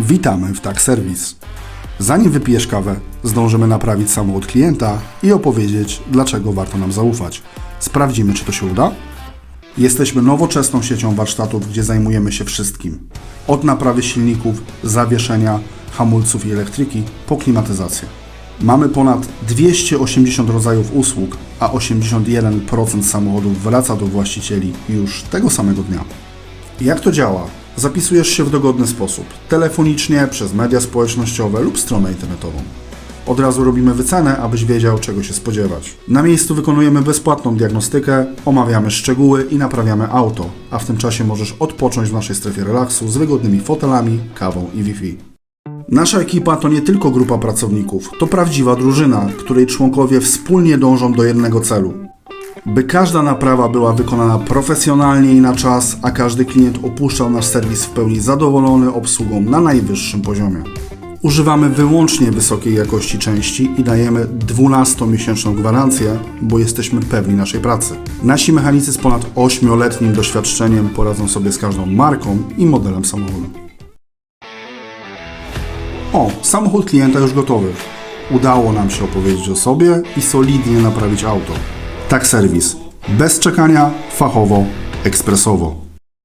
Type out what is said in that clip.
Witamy w Tak Serwis. Zanim wypijesz kawę, zdążymy naprawić samochód klienta i opowiedzieć, dlaczego warto nam zaufać. Sprawdzimy, czy to się uda? Jesteśmy nowoczesną siecią warsztatów, gdzie zajmujemy się wszystkim. Od naprawy silników, zawieszenia, hamulców i elektryki po klimatyzację. Mamy ponad 280 rodzajów usług, a 81% samochodów wraca do właścicieli już tego samego dnia. Jak to działa? Zapisujesz się w dogodny sposób, telefonicznie, przez media społecznościowe lub stronę internetową. Od razu robimy wycenę, abyś wiedział, czego się spodziewać. Na miejscu wykonujemy bezpłatną diagnostykę, omawiamy szczegóły i naprawiamy auto, a w tym czasie możesz odpocząć w naszej strefie relaksu z wygodnymi fotelami, kawą i Wi-Fi. Nasza ekipa to nie tylko grupa pracowników, to prawdziwa drużyna, której członkowie wspólnie dążą do jednego celu. By każda naprawa była wykonana profesjonalnie i na czas, a każdy klient opuszczał nasz serwis w pełni zadowolony obsługą na najwyższym poziomie. Używamy wyłącznie wysokiej jakości części i dajemy 12-miesięczną gwarancję, bo jesteśmy pewni naszej pracy. Nasi mechanicy z ponad 8-letnim doświadczeniem poradzą sobie z każdą marką i modelem samochodu. O, samochód klienta już gotowy. Udało nam się opowiedzieć o sobie i solidnie naprawić auto. Tak serwis. Bez czekania, fachowo, ekspresowo.